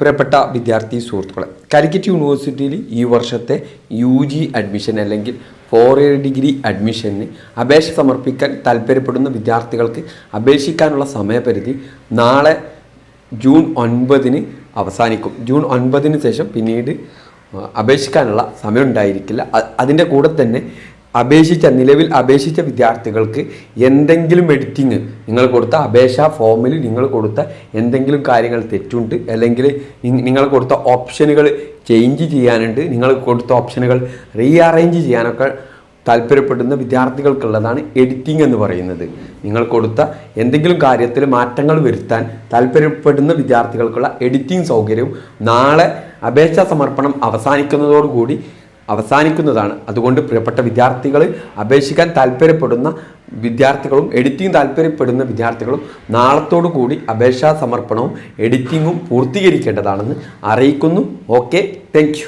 പ്രിയപ്പെട്ട വിദ്യാർത്ഥി സുഹൃത്തുക്കളെ കാലിക്കറ്റ് യൂണിവേഴ്സിറ്റിയിൽ ഈ വർഷത്തെ യു ജി അഡ്മിഷൻ അല്ലെങ്കിൽ ഫോർ ഇയർ ഡിഗ്രി അഡ്മിഷന് അപേക്ഷ സമർപ്പിക്കാൻ താല്പര്യപ്പെടുന്ന വിദ്യാർത്ഥികൾക്ക് അപേക്ഷിക്കാനുള്ള സമയപരിധി നാളെ ജൂൺ ഒൻപതിന് അവസാനിക്കും. ജൂൺ ഒൻപതിന് ശേഷം പിന്നീട് അപേക്ഷിക്കാനുള്ള സമയം ഉണ്ടായിരിക്കില്ല അതിന്റെ കൂടെ തന്നെ അപേക്ഷിച്ച നിലവിൽ അപേക്ഷിച്ച വിദ്യാർത്ഥികൾക്ക് എന്തെങ്കിലും എഡിറ്റിങ് നിങ്ങൾ കൊടുത്ത അപേക്ഷാ ഫോമിൽ നിങ്ങൾ കൊടുത്ത എന്തെങ്കിലും കാര്യങ്ങൾ തെറ്റുണ്ട് അല്ലെങ്കിൽ നിങ്ങൾ കൊടുത്ത ഓപ്ഷനുകൾ ചേഞ്ച് ചെയ്യാനുണ്ട് നിങ്ങൾ കൊടുത്ത ഓപ്ഷനുകൾ റീഅറേഞ്ച് ചെയ്യാനൊക്കെ താല്പര്യപ്പെടുന്ന വിദ്യാർത്ഥികൾക്കുള്ളതാണ് എഡിറ്റിംഗ് എന്ന് പറയുന്നത്. നിങ്ങൾ കൊടുത്ത എന്തെങ്കിലും കാര്യത്തിൽ മാറ്റങ്ങൾ വരുത്താൻ താല്പര്യപ്പെടുന്ന വിദ്യാർത്ഥികൾക്കുള്ള എഡിറ്റിംഗ് സൗകര്യവും നാളെ അപേക്ഷാ സമർപ്പണം അവസാനിക്കുന്നതോടുകൂടി അവസാനിക്കുന്നതാണ്. അതുകൊണ്ട് പ്രിയപ്പെട്ട വിദ്യാർത്ഥികൾ അപേക്ഷിക്കാൻ താല്പര്യപ്പെടുന്ന വിദ്യാർത്ഥികളും എഡിറ്റിംഗ് താല്പര്യപ്പെടുന്ന വിദ്യാർത്ഥികളും നാളത്തോടു കൂടി അപേക്ഷാ സമർപ്പണവും എഡിറ്റിങ്ങും പൂർത്തീകരിക്കേണ്ടതാണെന്ന് അറിയിക്കുന്നു. Okay thank